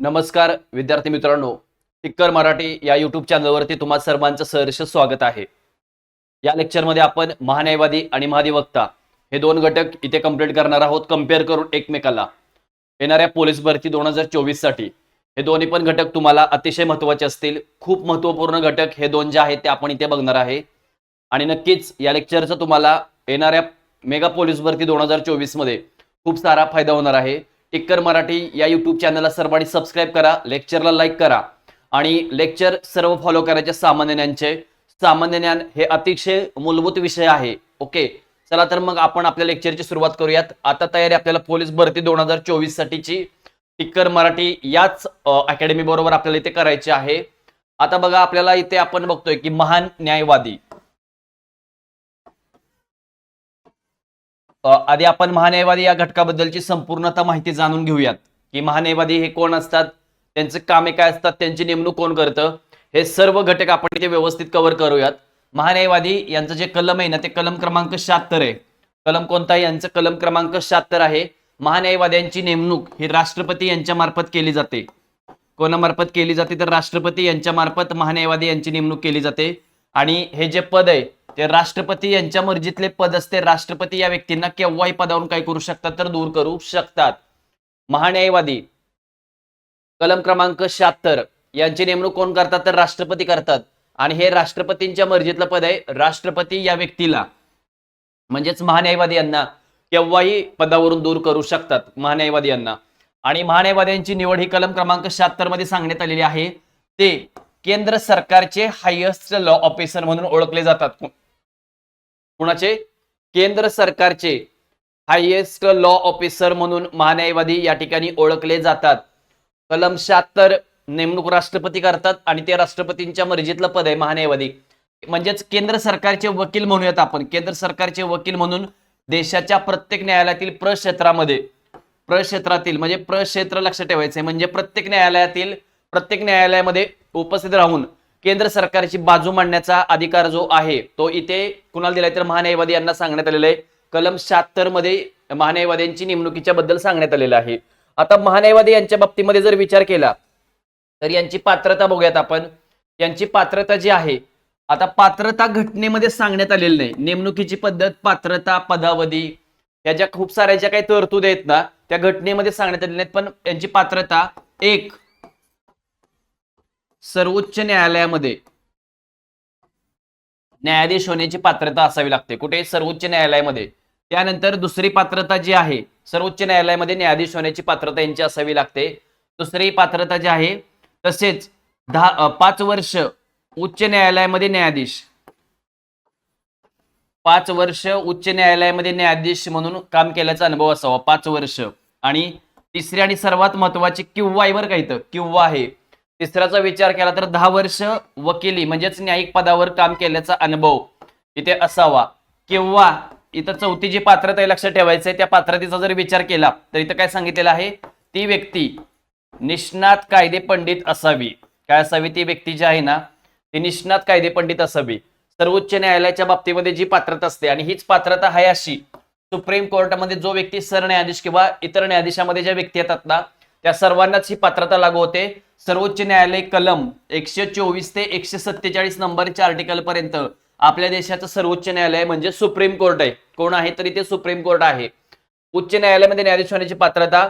नमस्कार विद्यार्थी मित्रांनो. टिक्कर मराठी या युट्यूब चॅनलवरती तुम्हा सर्वांचं सहर्ष स्वागत आहे. या लेक्चरमध्ये आपण महान्यायवादी आणि महाधिवक्ता हे दोन घटक इथे कंप्लीट करणार आहोत. कंपेअर करून एकमेकाला. येणाऱ्या पोलीस भरती दोन हजार चोवीससाठी. हे दोन्ही पण घटक तुम्हाला अतिशय महत्त्वाचे असतील. खूप महत्त्वपूर्ण घटक हे दोन जे आहेत ते आपण इथे बघणार आहे. आणि नक्कीच या लेक्चरचा तुम्हाला येणाऱ्या मेगा पोलीस भरती दोन हजार चोवीसमध्ये खूप सारा फायदा होणार आहे. टिक्कर मराठी या युट्यूब चॅनलला सर्वांनी सबस्क्राईब करा लेक्चरला लाईक करा आणि लेक्चर सर्व फॉलो करायचे सामान्य ज्ञानचे. सामान्य ज्ञान हे अतिशय मूलभूत विषय आहे ओके चला तर मग आपण आपल्या लेक्चरची सुरुवात करूयात. आता तयारी आपल्याला पोलीस भरती दोन हजार चोवीस साठीची टिक्कर मराठी याच अकॅडमी बरोबर आपल्याला इथे करायची आहे. आता बघा आपल्याला इथे आपण बघतोय की महान न्यायवादी. आधी आपण महान्यायवादी या घटकाबद्दलची संपूर्णता माहिती जाणून घेऊयात. की महान्यायवादी हे कोण असतात? त्यांचे कामे काय असतात? त्यांची नेमणूक कोण करतं? हे सर्व घटक आपण इथे व्यवस्थित कव्हर करूयात. महान्यायवादी यांचं जे कलम आहे ना ते कलम क्रमांक शहात्तर आहे. कलम कोणता आहे? यांचं कलम क्रमांक शहात्तर आहे. महान्यायवाद्यांची नेमणूक ही राष्ट्रपती यांच्या मार्फत केली जाते. कोणामार्फत केली जाते? तर राष्ट्रपती यांच्या मार्फत महान्यायवादी यांची नेमणूक केली जाते. आणि हे जे पद आहे ते राष्ट्रपती यांच्या मर्जीतले पद असते. राष्ट्रपती या व्यक्तींना केव्हाही पदावरून काय करू शकतात तर दूर करू शकतात. महान्यायवादी कलम क्रमांक शहात्तर. यांची नेमणूक कोण करतात तर राष्ट्रपती करतात. आणि हे राष्ट्रपतींच्या मर्जीतलं पद आहे. राष्ट्रपती या व्यक्तीला म्हणजेच महान्यायवादी यांना केव्हाही पदावरून दूर करू शकतात. महान्यायवादी यांना. आणि महान्यायवाद्यांची निवड ही कलम क्रमांक शहात्तरमध्ये सांगण्यात आलेली आहे. ते केंद्र सरकारचे हायेस्ट लॉ ऑफिसर म्हणून ओळखले जातात. कुणाचे? केंद्र सरकारचे हायेस्ट लॉ ऑफिसर म्हणून महान्यायवादी या ठिकाणी ओळखले जातात. कलम शहात्तर नेमणूक राष्ट्रपती करतात आणि ते राष्ट्रपतींच्या मर्जीतलं पद आहे महान्यायवादी म्हणजेच केंद्र सरकारचे वकील म्हणूयात आपण. केंद्र सरकारचे वकील म्हणून देशाच्या प्रत्येक न्यायालयातील प्रक्षेत्रामध्ये प्रक्षेत्रातील म्हणजे प्रक्षेत्र लक्षात ठेवायचे म्हणजे प्रत्येक न्यायालयातील प्रत्येक न्यायालयामध्ये उपस्थित राहून केंद्र सरकारची बाजू मांडण्याचा अधिकार जो आहे तो इथे कुणाला दिलाय तर महान्यायवादी यांना सांगण्यात आलेला आहे. कलम शहात्तरमध्ये महान्यायवाद्यांची नेमणुकीच्या बद्दल सांगण्यात आलेलं आहे. आता महान्यायवादी यांच्या बाबतीमध्ये जर विचार केला तर यांची पात्रता बघूयात आपण. यांची पात्रता जी आहे आता पात्रता घटनेमध्ये सांगण्यात आलेली नाही. नेमणुकीची पद्धत पात्रता पदावधी या ज्या खूप साऱ्या ज्या काही तरतूद आहेत ना त्या घटनेमध्ये सांगण्यात आलेल्या नाहीत पण यांची पात्रता एक. सर्वोच्च न्यायालयामध्ये न्यायाधीश होण्याची पात्रता असावी लागते. कुठे? सर्वोच्च न्यायालयामध्ये. त्यानंतर दुसरी पात्रता जी आहे सर्वोच्च न्यायालयामध्ये न्यायाधीश होण्याची पात्रता यांची असावी लागते. दुसरी पात्रता जी आहे तसेच दहा पाच वर्ष उच्च न्यायालयामध्ये न्यायाधीश. पाच वर्ष उच्च न्यायालयामध्ये न्यायाधीश म्हणून काम केल्याचा अनुभव असावा. पाच वर्ष. आणि तिसरी आणि सर्वात महत्वाची किंवा आहे बरं का इथं किंवा आहे. तिसऱ्याचा विचार केला तर दहा वर्ष वकिली म्हणजेच न्यायिक पदावर काम केल्याचा अनुभव इथे असावा. किंवा इथं चौथी जी पात्रता आहे लक्षात ठेवायचं आहे त्या पात्रतेचा जर विचार केला तर इथं काय सांगितलेलं आहे? ती व्यक्ती निष्णात कायदे पंडित असावी. काय असावी? ती व्यक्ती जी आहे ना ती निष्णात कायदे पंडित असावी. सर्वोच्च न्यायालयाच्या बाबतीमध्ये जी पात्रता असते आणि हीच पात्रता आहे अशी सुप्रीम कोर्टामध्ये जो व्यक्ती सरन्यायाधीश किंवा इतर न्यायाधीशामध्ये ज्या व्यक्ती येतात ना त्या सर्वांनाच ही पात्रता लागू होते. सर्वोच्च न्यायालय कलम एकशे चोवीस ते एकशे सत्तेचाळीस नंबरच्या आर्टिकल पर्यंत आपल्या देशाचं सर्वोच्च न्यायालय म्हणजे सुप्रीम कोर्ट आहे. कोण आहे तरी ते सुप्रीम कोर्ट आहे. उच्च न्यायालयामध्ये न्यायाधीश होण्याची पात्रता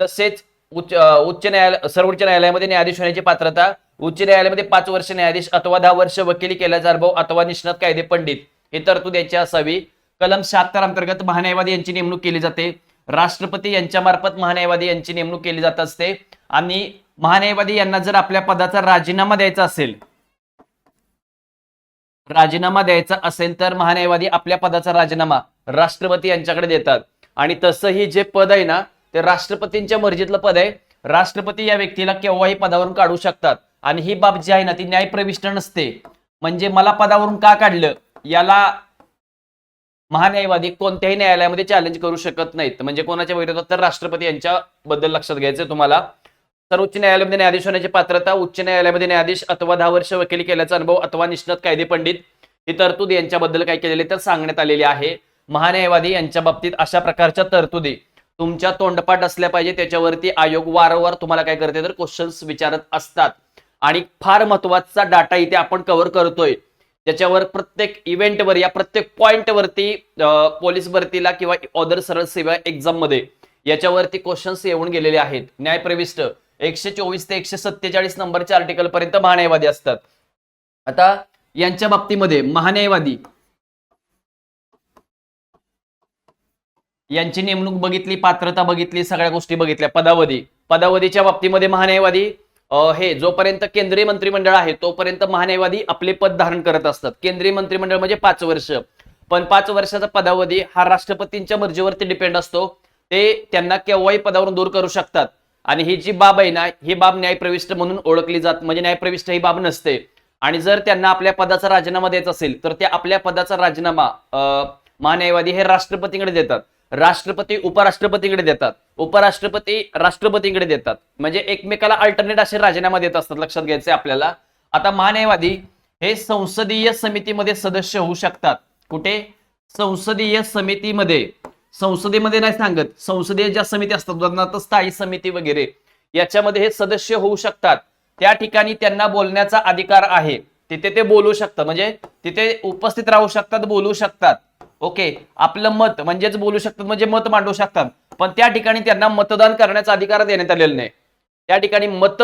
तसेच उच्च उच्च न्यायालय सर्वोच्च न्यायालयामध्ये न्यायाधीश होण्याची पात्रता उच्च न्यायालयामध्ये पाच वर्ष न्यायाधीश अथवा दहा वर्ष वकिली केल्याचा अनुभव अथवा निष्णात कायदे पंडित हे तरतूद याची असावी. कलम शहात्तर अंतर्गत महान्यायवादी यांची नेमणूक केली जाते. राष्ट्रपती यांच्या मार्फत महान्यायवादी यांची नेमणूक केली जात असते. आणि महान्यायवादी यांना जर आपल्या पदाचा राजीनामा द्यायचा असेल राजीनामा द्यायचा असेल तर महान्यायवादी आपल्या पदाचा राजीनामा राष्ट्रपती यांच्याकडे देतात. आणि तसंही जे पद आहे ना ते राष्ट्रपतींच्या मर्जीतलं पद आहे. राष्ट्रपती या व्यक्तीला केव्हाही पदावरून काढू शकतात. आणि ही बाब जी आहे ना ती न्यायप्रविष्ट नसते. म्हणजे मला पदावरून का काढलं? याला महान्यायवादी कोणत्याही न्यायालयामध्ये चॅलेंज करू शकत नाहीत. म्हणजे कोणाच्या विरोधात तर राष्ट्रपती यांच्या बद्दल लक्षात घ्यायचं तुम्हाला. सर्वोच्च न्यायालयामध्ये न्यायाधीश होण्याची पात्रता उच्च न्यायालयामध्ये न्यायाधीश अथवा दहा वर्ष वकिली केल्याचा अनुभव अथवा निष्णात कायदे पंडित ही तरतूद यांच्याबद्दल काय केलेली तर सांगण्यात आलेली आहे. महान्यायवादी यांच्या बाबतीत अशा प्रकारच्या तरतुदी तुमच्या तोंडपाठ असल्या पाहिजे त्याच्यावरती आयोग वारंवार तुम्हाला काय करते तर क्वेश्चन्स विचारत असतात. आणि फार महत्त्वाचा डाटा इथे आपण कव्हर करतोय. त्याच्यावर प्रत्येक इव्हेंटवर या प्रत्येक पॉइंटवरती पोलीस भरतीला किंवा ऑदर सरळ सेवा एक्झाममध्ये याच्यावरती क्वेश्चन्स येऊन गेलेले आहेत. न्यायप्रविष्ट एकशे चोवीस ते एकशे सत्तेचाळीस नंबरच्या आर्टिकल पर्यंत महान्यायवादी असतात. आता यांच्या बाबतीमध्ये महान्यायवादी यांची नेमणूक बघितली पात्रता बघितली सगळ्या गोष्टी बघितल्या. पदावधी पदावधीच्या बाबतीमध्ये महान्यायवादी हे जोपर्यंत केंद्रीय मंत्रिमंडळ आहे तोपर्यंत महान्यायवादी आपले पद धारण करत असतात. केंद्रीय मंत्रिमंडळ म्हणजे पाच वर्ष. पण पाच वर्षाचा पदावधी हा राष्ट्रपतींच्या मर्जीवरती डिपेंड असतो. ते त्यांना केव्हाही पदावरून दूर करू शकतात. आणि ही जी बाब आहे ना ही बाब न्यायप्रविष्ट म्हणून ओळखली जात म्हणजे न्यायप्रविष्ट ही बाब नसते. आणि जर त्यांना आपल्या पदाचा राजीनामा द्यायचा असेल तर ते आपल्या पदाचा राजीनामा अं, महान्यायवादी हे राष्ट्रपतींकडे देतात. राष्ट्रपती उपराष्ट्रपतीकडे देतात. उपराष्ट्रपती राष्ट्रपतीकडे देतात. म्हणजे एकमेकाला अल्टरनेट असे राजीनामा देत असतात लक्षात घ्यायचे आपल्याला. आता महान्यायवादी हे संसदीय समितीमध्ये सदस्य होऊ शकतात. कुठे? संसदीय समितीमध्ये. संसदेमध्ये नाही सांगत. संसदीय ज्या समिती असतात उदाहरणार्थ स्थायी समिती वगैरे याच्यामध्ये हे सदस्य होऊ शकतात. त्या ठिकाणी त्यांना बोलण्याचा अधिकार आहे. तिथे ते बोलू शकतात. म्हणजे तिथे उपस्थित राहू शकतात बोलू शकतात. ओके आपलं मत म्हणजेच बोलू शकतात म्हणजे मत मांडू शकतात. पण त्या ठिकाणी त्यांना मतदान करण्याचा अधिकार देण्यात आलेला नाही. त्या ठिकाणी मत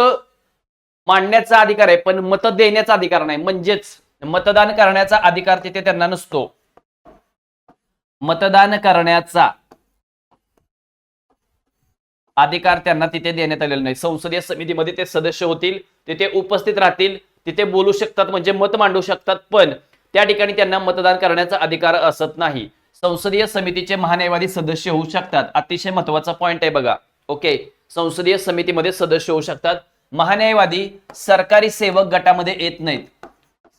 मांडण्याचा अधिकार आहे पण मत देण्याचा अधिकार नाही. म्हणजेच मतदान करण्याचा अधिकार तिथे त्यांना नसतो. मतदान करण्याचा अधिकार त्यांना तिथे देण्यात आलेला नाही. संसदीय समितीमध्ये ते सदस्य होतील तिथे उपस्थित राहतील तिथे बोलू शकतात म्हणजे मत मांडू शकतात पण त्या ठिकाणी त्यांना मतदान करण्याचा अधिकार असत नाही. संसदीय समितीचे महान्यायवादी सदस्य होऊ शकतात. अतिशय महत्त्वाचा पॉइंट आहे बघा. ओके संसदीय समितीमध्ये सदस्य होऊ शकतात. महान्यायवादी सरकारी सेवक गटामध्ये येत नाहीत.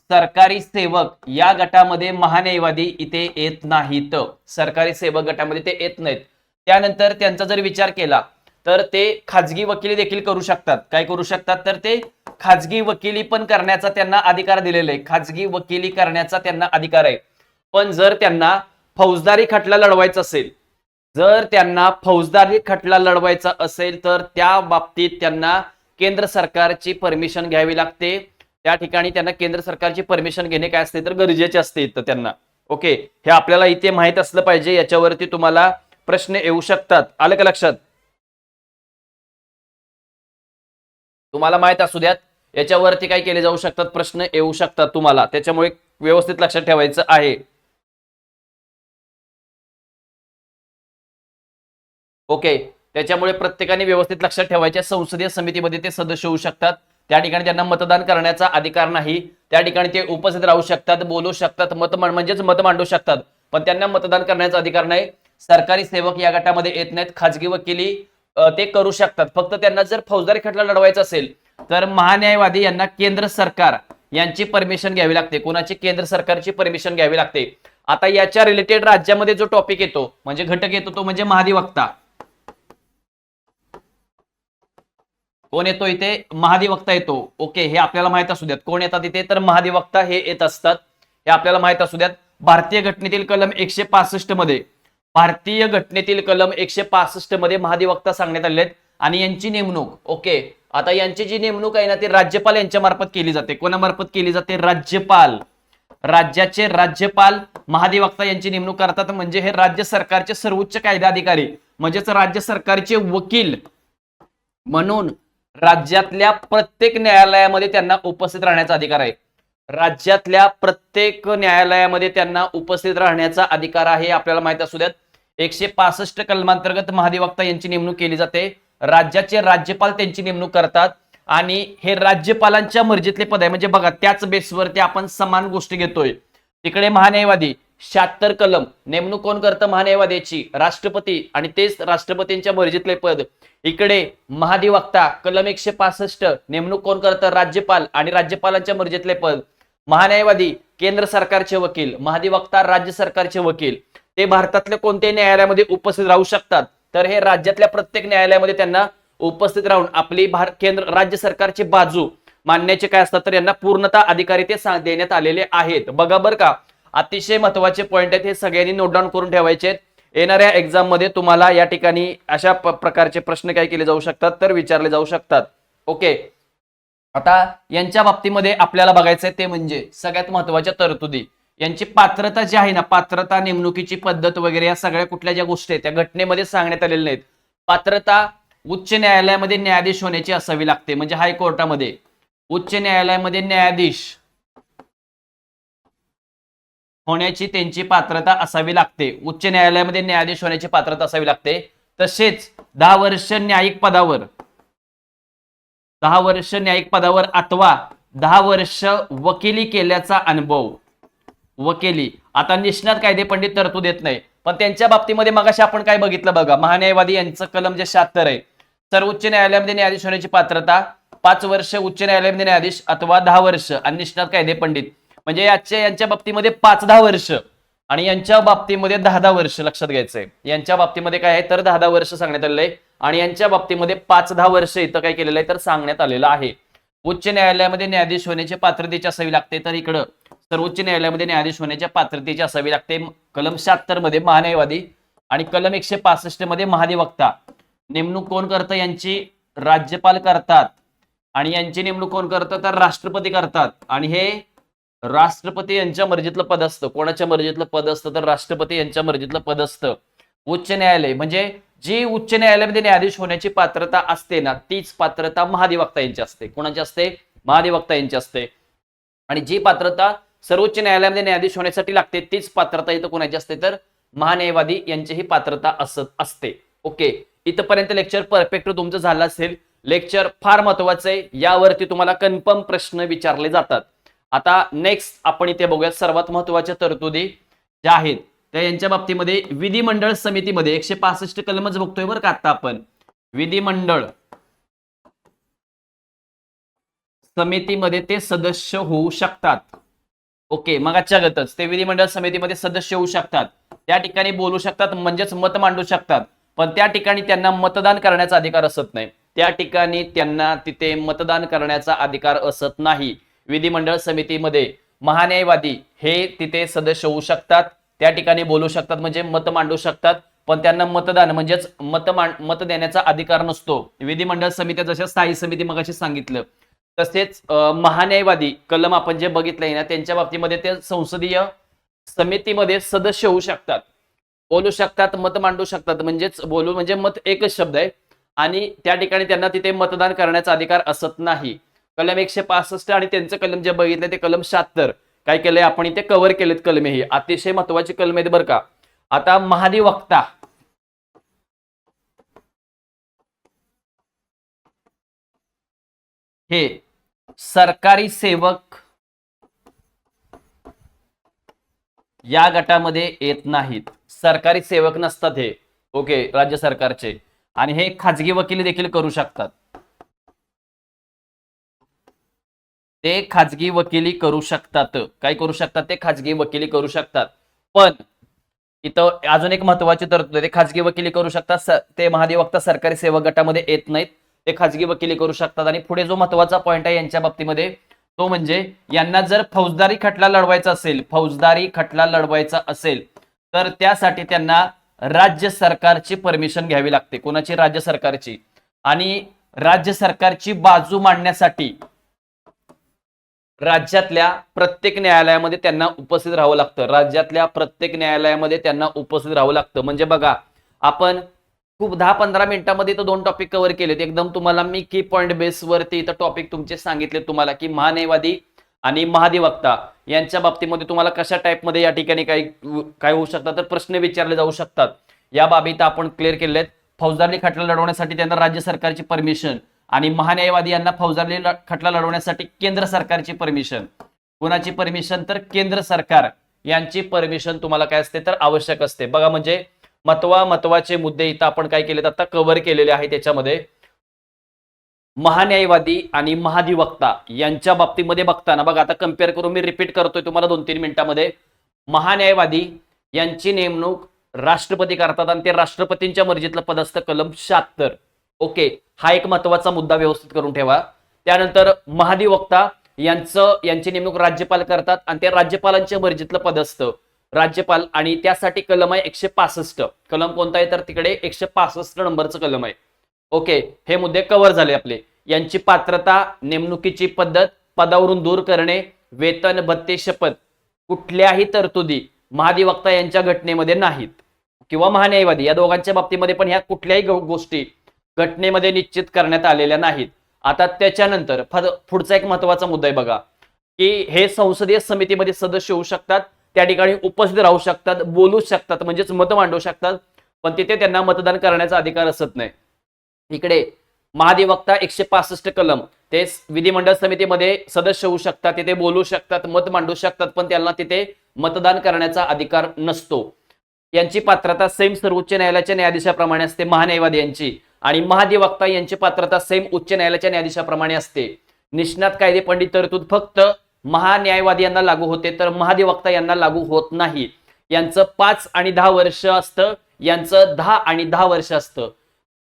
सरकारी सेवक या गटामध्ये महान्यायवादी इथे येत नाहीत. सरकारी सेवक गटामध्ये ते येत नाहीत. त्यानंतर त्यांचा जर विचार केला तर ते खाजगी वकिली देखील करू शकतात. काय करू शकतात? तर ते खाजगी वकिली पण करण्याचा त्यांना अधिकार दिलेला आहे. खाजगी वकिली करण्याचा त्यांना अधिकार आहे. पण जर त्यांना फौजदारी खटला लढवायचा असेल जर त्यांना फौजदारी खटला लढवायचा असेल तर त्या बाबतीत त्यांना केंद्र सरकारची परमिशन घ्यावी लागते. त्या ठिकाणी त्यांना केंद्र सरकारची परमिशन घेणे काय असते तर गरजेचे असते इथं त्यांना. ओके? हे आपल्याला इथे माहीत असलं पाहिजे याच्यावरती तुम्हाला प्रश्न येऊ शकतात. आलं का लक्षात? तुम्हाला माहीत असू द्यात. याच्यावरती काय केले जाऊ शकतात? प्रश्न येऊ शकतात तुम्हाला. त्याच्यामुळे व्यवस्थित लक्षात ठेवायचं आहे. ओके. त्याच्यामुळे प्रत्येकाने व्यवस्थित लक्षात ठेवायचे. संसदीय समितीमध्ये ते सदस्य होऊ शकतात. त्या ठिकाणी त्यांना मतदान करण्याचा अधिकार नाही. त्या ठिकाणी ते उपस्थित राहू शकतात बोलू शकतात मत म्हणजेच मत मांडू शकतात. पण त्यांना मतदान करण्याचा अधिकार नाही. सरकारी सेवक या गटामध्ये येत नाहीत. खाजगी वकिली ते करू शकतात. फक्त त्यांना जर फौजदारी खटला लढवायचा असेल तर महान्यायवादी यांना केंद्र सरकार यांची परमिशन घ्यावी लागते. कोणाची? केंद्र सरकारची परमिशन घ्यावी लागते. आता याच्या रिलेटेड राज्यामध्ये जो टॉपिक येतो म्हणजे घटक येतो तो म्हणजे महाधिवक्ता. कोण येतो इथे? महाधिवक्ता येतो. ओके हे आपल्याला माहीत असू द्यात. कोण येतात इथे? तर महाधिवक्ता हे येत असतात. हे आपल्याला माहीत असू द्यात. भारतीय घटनेतील कलम एकशे पासष्टमध्ये भारतीय घटनेतील कलम एकशे पासष्टमध्ये महाधिवक्ता सांगण्यात आले आहेत. आणि यांची नेमणूक. ओके आता यांची जी नेमणूक आहे ना ती राज्यपाल यांच्या मार्फत केली जाते. कोणामार्फत केली जाते? राज्यपाल. राज्याचे राज्यपाल महाधिवक्ता यांची नेमणूक करतात. म्हणजे हे राज्य सरकारचे सर्वोच्च कायदा अधिकारी म्हणजेच राज्य सरकारचे वकील म्हणून राज्यातल्या प्रत्येक न्यायालयामध्ये त्यांना उपस्थित राहण्याचा अधिकार आहे. राज्यातल्या प्रत्येक न्यायालयामध्ये त्यांना उपस्थित राहण्याचा अधिकार आहे आपल्याला माहीत असू द्यात. एकशे पासष्ट कलमांतर्गत महाधिवक्ता यांची नेमणूक केली जाते. राज्याचे राज्यपाल त्यांची नेमणूक करतात. आणि हे राज्यपालांच्या मर्जीतले पद आहे. म्हणजे बघा त्याच बेसवरती आपण समान गोष्टी घेतोय. तिकडे महान्यायवादी शहात्तर कलम. नेमणूक कोण करतं महान्यायवाद्याची? राष्ट्रपती. आणि तेच राष्ट्रपतींच्या मर्जीतले पद. इकडे महाधिवक्ता कलम एकशे पासष्ट. नेमणूक कोण करतं? राज्यपाल. आणि राज्यपालांच्या मर्जीतले पद. महान्यायवादी केंद्र सरकारचे वकील. महाधिवक्ता राज्य सरकारचे वकील. ते भारतातल्या कोणत्याही न्यायालयामध्ये उपस्थित राहू शकतात. तर हे राज्यातल्या प्रत्येक न्यायालयामध्ये त्यांना उपस्थित राहून आपली भारत केंद्र राज्य सरकारची बाजू मानण्याचे काय असतात तर यांना पूर्णतः अधिकारी ते देण्यात आलेले आहेत. बघा बरं का अतिशय महत्त्वाचे पॉइंट आहेत हे सगळ्यांनी नोट डाऊन करून ठेवायचे आहेत. येणाऱ्या एक्झाममध्ये तुम्हाला या ठिकाणी अशा प्रकारचे प्रश्न काय केले जाऊ शकतात तर विचारले जाऊ शकतात. ओके आता यांच्या बाबतीमध्ये आपल्याला बघायचंय ते म्हणजे सगळ्यात महत्त्वाच्या तरतुदी. यांची पात्रता जी आहे ना पात्रता नेमणुकीची पद्धत वगैरे या सगळ्या कुठल्या ज्या गोष्टी आहेत त्या घटनेमध्ये सांगण्यात आलेल्या नाहीत. पात्रता उच्च न्यायालयामध्ये न्यायाधीश होण्याची असावी लागते म्हणजे हायकोर्टामध्ये. उच्च न्यायालयामध्ये न्यायाधीश होण्याची त्यांची पात्रता असावी लागते. उच्च न्यायालयामध्ये न्यायाधीश होण्याची पात्रता असावी लागते. तसेच दहा वर्ष न्यायिक पदावर दहा वर्ष न्यायिक पदावर अथवा दहा वर्ष वकिली केल्याचा अनुभव वकिली. आता निष्णात कायदे पंडित तरतूद देत नाही. पण त्यांच्या बाबतीमध्ये मगाशी आपण काय बघितलं बघा महान्यायवादी यांचं कलम जे शहात्तर आहे सर्वोच्च न्यायालयामध्ये न्यायाधीश होण्याची पात्रता पाच वर्ष उच्च न्यायालयामध्ये न्यायाधीश अथवा दहा वर्ष आणि निष्णात कायदे पंडित. म्हणजे याच्या यांच्या बाबतीमध्ये पाच दहा वर्ष आणि यांच्या बाबतीमध्ये दहा दहा वर्ष लक्षात घ्यायचंय. यांच्या बाबतीमध्ये काय आहे? तर दहा दहा वर्ष सांगण्यात आलेलं आहे आणि यांच्या बाबतीमध्ये पाच दहा वर्ष इथं काय केलेलं आहे? तर सांगण्यात आलेलं आहे. उच्च न्यायालयामध्ये न्यायाधीश होण्याची पात्रतेची असावी लागते. तर इकडं सर्वोच्च न्यायालयामध्ये न्यायाधीश होण्याच्या पात्रतेची असावी लागते. कलम शहात्तरमध्ये महान्यायवादी आणि कलम एकशे पासष्टमध्ये महाधिवक्ता. नेमणूक कोण करतं? यांची राज्यपाल करतात. आणि यांची नेमणूक कोण करतं? तर राष्ट्रपती करतात. आणि हे राष्ट्रपती यांच्या मर्जीतलं पद असतं. कोणाच्या मर्जीतलं पद असतं? तर राष्ट्रपती यांच्या मर्जीतलं पद असतं. उच्च न्यायालय म्हणजे जी उच्च न्यायालयामध्ये न्यायाधीश होण्याची पात्रता असते ना तीच पात्रता महाधिवक्ता यांची असते. कोणाची असते? महाधिवक्ता यांची असते. आणि जी पात्रता सर्वोच्च न्यायालयामध्ये न्यायाधीश होण्यासाठी लागते तीच पात्रता इथं कोणाची असते तर महान्यायवादी यांचीही पात्रता असत असते. ओके इथपर्यंत लेक्चर परफेक्ट तुमचं झालं असेल. लेक्चर फार महत्वाचं आहे. यावरती तुम्हाला कन्फर्म प्रश्न विचारले जातात. आता नेक्स्ट आपण इथे बघूया सर्वात महत्त्वाच्या तरतुदी ज्या आहेत त्या यांच्या बाबतीमध्ये विधिमंडळ समितीमध्ये एकशे पासष्ट कलमच बघतोय बरं का आता आपण. विधिमंडळ समितीमध्ये ते सदस्य होऊ शकतात. ओके मग गतच. ते विधिमंडळ समितीमध्ये सदस्य होऊ शकतात. त्या ठिकाणी बोलू शकतात म्हणजेच मत मांडू शकतात. पण त्या ठिकाणी त्यांना मतदान करण्याचा अधिकार असत नाही. त्या ठिकाणी त्यांना तिथे मतदान करण्याचा अधिकार असत नाही. विधिमंडळ समितीमध्ये महान्यायवादी हे तिथे सदस्य होऊ शकतात. त्या ठिकाणी बोलू शकतात म्हणजे मत मांडू शकतात. पण त्यांना मतदान म्हणजेच मत मांड मत देण्याचा अधिकार नसतो. विधिमंडळ समित्या जशा स्थायी समिती मगाशी सांगितलं तसेच महान्यायवादी कलम आपण जे बघितलंय ना त्यांच्या बाबतीमध्ये ते संसदीय समितीमध्ये सदस्य होऊ शकतात. बोलू शकतात मत मांडू शकतात. म्हणजेच बोलू म्हणजे मत एकच शब्द आहे. आणि त्या ठिकाणी त्यांना तिथे मतदान करण्याचा अधिकार असत नाही. कलम एकशे पासष्ट आणि त्यांचं कलम जे बघितलं ते कलम शहात्तर. काय केलंय आपण इथे? कव्हर केलेत कलमे ही. अतिशय महत्वाची कलमे आहेत बरं का. आता महाधिवक्ता. हे सरकारी सेवक या गटामध्ये येत नाहीत. सरकारी सेवक नसतात हे. ओके राज्य सरकारचे. आणि हे खाजगी वकिली देखील करू शकतात. ते खाजगी वकिली करू शकतात. काय करू शकतात? ते खाजगी वकिली करू शकतात. पण इथं अजून एक महत्वाची तरतूद आहे. ते खाजगी वकिली करू शकतात. ते महाधिवक्ता सरकारी सेवक गटामध्ये येत नाहीत. ते खाजगी वकिली करू शकतात. आणि पुढे जो महत्त्वाचा पॉईंट आहे यांच्या बाबतीमध्ये तो म्हणजे यांना जर फौजदारी खटला लढवायचा असेल फौजदारी खटला लढवायचा असेल तर त्यासाठी त्यांना राज्य सरकारची परमिशन घ्यावी लागते. कोणाची? राज्य सरकारची. आणि राज्य सरकारची बाजू मांडण्यासाठी राज्यातल्या प्रत्येक न्यायालयामध्ये त्यांना उपस्थित राहावं लागतं. राज्यातल्या प्रत्येक न्यायालयामध्ये त्यांना उपस्थित राहावं लागतं. म्हणजे बघा आपण खूप दहा पंधरा मिनिटांमध्ये तो दोन टॉपिक कव्हर केलेत एकदम तुम्हाला मी की पॉईंट बेसवरती इथं टॉपिक तुमचे सांगितले तुम्हाला की महान्यायवादी आणि महाधिवक्ता यांच्या बाबतीमध्ये तुम्हाला कशा टाईपमध्ये या ठिकाणी काही काय होऊ शकतात? तर प्रश्न विचारले जाऊ शकतात. या बाबी तर आपण क्लिअर केले आहेत. फौजदारी खटला लढवण्यासाठी त्यांना राज्य सरकारची परमिशन आणि महान्यायवादी यांना फौजदारी खटला लढवण्यासाठी केंद्र सरकारची परमिशन कोणाची परमिशन तर केंद्र सरकार यांची परमिशन तुम्हाला काय असते? तर आवश्यक असते. बघा म्हणजे महत्वा महत्त्वाचे मुद्दे इथं आपण काय केलेत? आता कव्हर केलेले आहे त्याच्यामध्ये महान्यायवादी आणि महाधिवक्ता यांच्या बाबतीमध्ये बघताना बघा आता कंपेअर करून मी रिपीट करतोय तुम्हाला दोन तीन मिनिटांमध्ये. महान्यायवादी यांची नेमणूक राष्ट्रपती करतात आणि ते राष्ट्रपतींच्या मर्जीतलं पदस्थ कलम शहात्तर. ओके हा एक महत्त्वाचा मुद्दा व्यवस्थित करून ठेवा. त्यानंतर महाधिवक्ता यांचं यांची नेमणूक राज्यपाल करतात आणि ते राज्यपालांच्या मर्जीतलं पद असतं राज्यपाल आणि त्यासाठी कलम आहे एकशे पासष्ट. कलम कोणता आहे तर तिकडे एकशे पासष्ट नंबरचं कलम आहे. ओके हे मुद्दे कव्हर झाले आपले. यांची पात्रता नेमणुकीची पद्धत पदावरून दूर करणे वेतन भत्ते शपथ कुठल्याही तरतुदी महाधिवक्ता यांच्या घटनेमध्ये नाहीत. किंवा महान्यायवादी या दोघांच्या बाबतीमध्ये पण ह्या कुठल्याही गोष्टी घटनेमध्ये निश्चित करण्यात आलेल्या नाहीत. आता त्याच्यानंतर पुढचा एक महत्त्वाचा मुद्दा आहे बघा की हे संसदीय समितीमध्ये सदस्य होऊ शकतात त्या ठिकाणी उपस्थित राहू शकतात बोलू शकतात म्हणजेच मत मांडू शकतात पण तिथे त्यांना मतदान करण्याचा अधिकार असत नाही. इकडे महाधिवक्ता एकशे पासष्ट कलम ते विधिमंडळ समितीमध्ये सदस्य होऊ शकतात तिथे बोलू शकतात मत मांडू शकतात पण त्यांना तिथे मतदान करण्याचा अधिकार नसतो. यांची पात्रता सेम सर्वोच्च न्यायालयाच्या न्यायाधीशाप्रमाणे असते महान्यायवादी यांची आणि महाधिवक्ता यांची पात्रता सेम उच्च न्यायालयाच्या न्यायाधीशाप्रमाणे असते. निष्णात कायदे पंडित तरतूद फक्त महान्यायवादी यांना लागू होते तर महाधिवक्ता यांना लागू होत नाही. यांचं पाच आणि दहा वर्ष असतं यांचं दहा आणि दहा वर्ष असतं.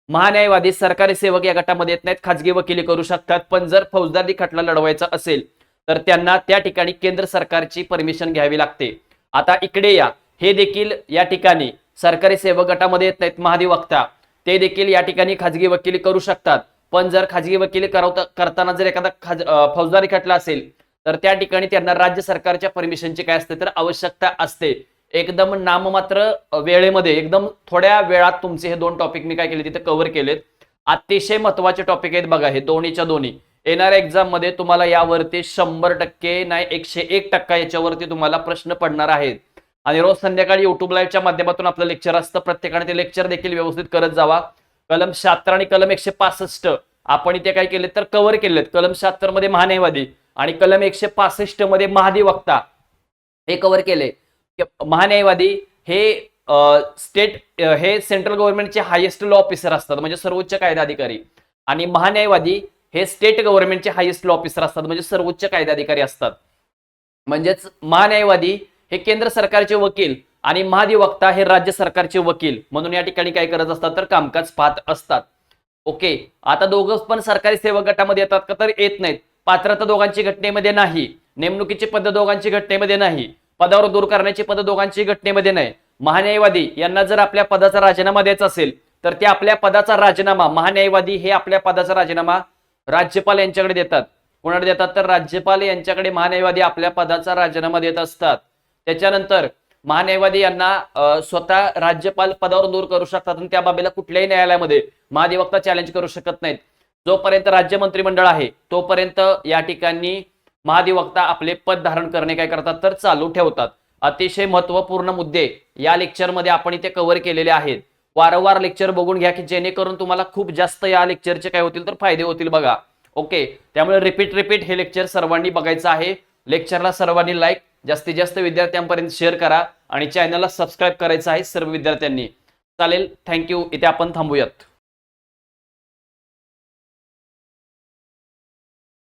महान्यायवादी सरकारी सेवक या गटामध्ये येत नाहीत खाजगी वकिली करू शकतात पण जर फौजदारी खटला लढवायचा असेल तर त्यांना त्या ठिकाणी केंद्र सरकारची परमिशन घ्यावी लागते. आता इकडे या. हे देखील या ठिकाणी सरकारी सेवक गटामध्ये येत नाहीत महाधिवक्ता. ते देखील या ठिकाणी खाजगी वकिली करू शकतात. पण जर खाजगी वकिली करवता करताना जर एखादा खाज फौजदारी खटला असेल तर त्या ठिकाणी त्यांना राज्य सरकारच्या परमिशनची काय असते तर आवश्यकता असते. एकदम नाममात्र वेळेमध्ये एकदम थोड्या वेळात तुमचे हे दोन टॉपिक मी काय केले तिथे कव्हर केलेत. अतिशय महत्त्वाचे टॉपिक आहेत बघा हे दोन्हीच्या दोन्ही. येणाऱ्या एक्झाममध्ये तुम्हाला यावरती शंभर टक्के नाही एकशे एक टक्का याच्यावरती तुम्हाला प्रश्न पडणार आहेत. आणि रोज संध्याकाळी युट्यूब लाईव्हच्या माध्यमातून आपलं लेक्चर असतं प्रत्येकाने ते लेक्चर देखील व्यवस्थित करत जावा. कलम शहात्तर आणि कलम एकशे पासष्ट आपण इथे काय केले तर कव्हर केलेत. कलम शहात्तरमध्ये महान्यायवादी आणि कलम एकशे पासष्टमध्ये महाधिवक्ता हे कव्हर केले. महान्यायवादी हे स्टेट हे सेंट्रल गव्हर्नमेंटचे हायेस्ट लॉ ऑफिसर असतात म्हणजे सर्वोच्च कायदा अधिकारी. आणि महान्यायवादी हे स्टेट गव्हर्नमेंटचे हायेस्ट लॉ ऑफिसर असतात म्हणजे सर्वोच्च कायदा अधिकारी असतात. म्हणजेच महान्यायवादी हे केंद्र सरकारचे वकील आणि महाधिवक्ता हे राज्य सरकारचे वकील. म्हणून या ठिकाणी काय करत असतात तर कामकाज पाहत असतात. ओके आता दोघं पण सरकारी सेवक गटामध्ये येतात का? तर येत नाहीत. पात्रता दोघांची घटनेमध्ये नाही. नेमणुकीची पद दोघांची घटनेमध्ये नाही. पदावर दूर करण्याची पद दोघांची घटनेमध्ये नाही. महान्यायवादी यांना जर आपल्या पदाचा राजीनामा द्यायचा असेल तर ते आपल्या पदाचा राजीनामा महान्यायवादी हे आपल्या पदाचा राजीनामा राज्यपाल यांच्याकडे देतात. कोणाकडे देतात? तर राज्यपाल यांच्याकडे महान्यायवादी आपल्या पदाचा राजीनामा देत असतात. त्याच्यानंतर महान्यायवादी यांना स्वतः राज्यपाल पदावर दूर करू शकतात आणि त्या बाबीला कुठल्याही न्यायालयामध्ये महाधिवक्ता चॅलेंज करू शकत नाहीत. जोपर्यंत राज्य मंत्रिमंडळ आहे तोपर्यंत या ठिकाणी महाधिवक्ता आपले पद धारण करणे काय करतात तर चालू ठेवतात. अतिशय महत्त्वपूर्ण मुद्दे या लेक्चरमध्ये आपण इथे कव्हर केलेले आहेत. वारंवार लेक्चर बघून घ्या की जेणेकरून तुम्हाला खूप जास्त या लेक्चरचे काय होतील तर फायदे होतील बघा. ओके? त्यामुळे रिपीट रिपीट हे लेक्चर सर्वांनी बघायचं आहे. लेक्चरला सर्वांनी लाईक जास्तीत जास्त विद्यार्थ्यांपर्यंत शेअर करा आणि चॅनलला सबस्क्राईब करायचं आहे सर्व विद्यार्थ्यांनी. चालेल थँक्यू इथे आपण थांबूयात.